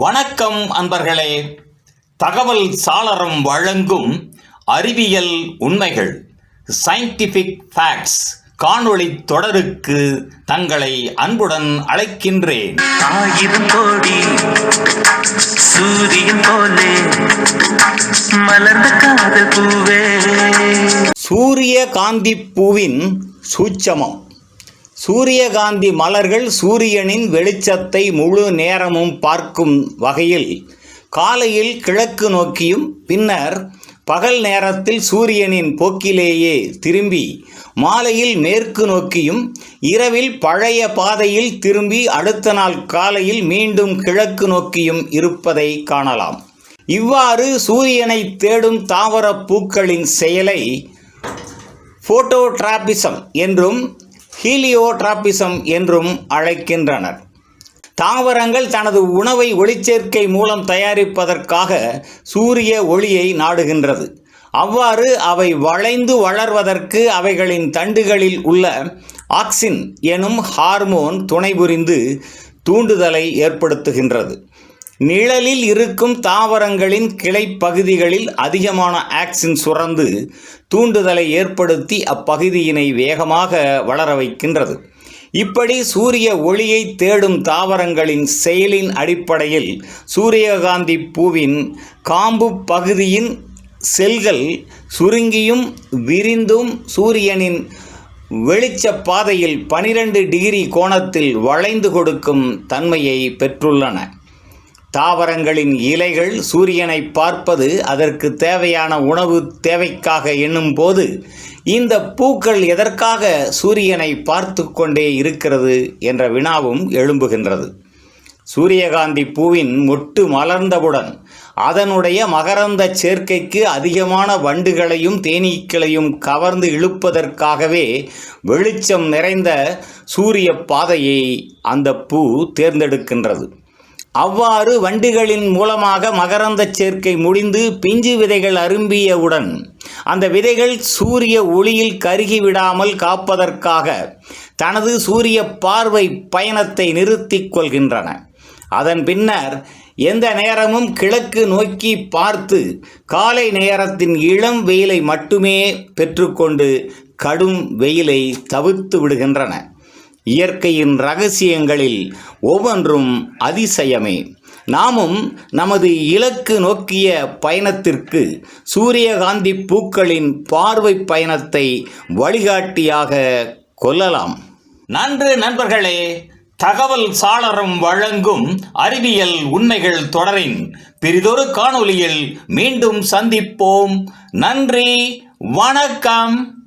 வணக்கம் அன்பர்களே. தகவல் சாளரம் வழங்கும் அறிவியல் உண்மைகள் சயின்டிஃபிக் ஃபேக்ட்ஸ் காணொளி தொடருக்கு தங்களை அன்புடன் அழைக்கின்றேன். ஆயிரம் கோடி சூரியன் போலே மலர்ந்த காதல் பூவே. சூரியகாந்தி பூவின் சூட்சமம். சூரியகாந்தி மலர்கள் சூரியனின் வெளிச்சத்தை முழு நேரமும் பார்க்கும் வகையில் காலையில் கிழக்கு நோக்கியும் பின்னர் பகல் நேரத்தில் சூரியனின் போக்கிலேயே திரும்பி மாலையில் மேற்கு நோக்கியும் இரவில் பழைய பாதையில் திரும்பி அடுத்த நாள் காலையில் மீண்டும் கிழக்கு நோக்கியும் இருப்பதை காணலாம். இவ்வாறு சூரியனை தேடும் தாவரப் பூக்களின் செயலை போட்டோட்ராபிசம் என்றும் ஹீலியோட்ராபிசம் என்றும் அழைக்கின்றனர். தாவரங்கள் தனது உணவை ஒளிச்சேர்க்கை மூலம் தயாரிப்பதற்காக சூரிய ஒளியை நாடுகின்றது. அவ்வாறு அவை வளைந்து வளர்வதற்கு அவைகளின் தண்டுகளில் உள்ள ஆக்சின் எனும் ஹார்மோன் துணைபுரிந்து தூண்டுதலை ஏற்படுத்துகின்றது. நிழலில் இருக்கும் தாவரங்களின் கிளை பகுதிகளில் அதிகமான ஆக்சின் சுரந்து தூண்டுதலை ஏற்படுத்தி அப்பகுதியினை வேகமாக வளர வைக்கின்றது. இப்படி சூரிய ஒளியை தேடும் தாவரங்களின் செயலின் அடிப்படையில் சூரியகாந்தி பூவின் காம்பு பகுதியின் செல்கள் சுருங்கியும் விரிந்தும் சூரியனின் வெளிச்ச பாதையில் பனிரெண்டு டிகிரி கோணத்தில் வளைந்து கொடுக்கும் தன்மையை பெற்றுள்ளன. தாவரங்களின் இலைகள் சூரியனை பார்ப்பது அதற்கு தேவையான உணவு தேவைக்காக எண்ணும் போது இந்த பூக்கள் எதற்காக சூரியனை பார்த்து கொண்டே இருக்கிறது என்ற வினாவும் எழும்புகின்றது. சூரியகாந்தி பூவின் மொட்டு மலர்ந்தவுடன் அதனுடைய மகரந்த சேர்க்கைக்கு அதிகமான வண்டுகளையும் தேனீக்களையும் கவர்ந்து இழுப்பதற்காகவே வெளிச்சம் நிறைந்த சூரிய பாதையை அந்த பூ தேர்ந்தெடுக்கின்றது. அவ்வாறு வண்டுகளின் மூலமாக மகரந்த சேர்க்கை முடிந்து பிஞ்சு விதைகள் அரும்பியவுடன் அந்த விதைகள் சூரிய ஒளியில் கருகிவிடாமல் காப்பதற்காக தனது சூரிய பார்வை பயணத்தை நிறுத்திக் கொள்கின்றன. அதன் பின்னர் எந்த நேரமும் கிழக்கு நோக்கி பார்த்து காலை நேரத்தின் இளம் வெயிலை மட்டுமே பெற்றுக்கொண்டு கடும் வெயிலை தவிர்த்து விடுகின்றன. இயற்கையின் ரகசியங்களில் ஒவ்வொன்றும் அதிசயமே. நாமும் நமது இலக்கு நோக்கிய பயணத்திற்கு சூரியகாந்தி பூக்களின் பார்வை பயணத்தை வழிகாட்டியாக கொள்ளலாம். நன்று நண்பர்களே தகவல் சாளரம் வழங்கும் அறிவியல் உண்மைகள் தொடரின் பிரிதொரு காணொளியில் மீண்டும் சந்திப்போம். நன்றி வணக்கம்.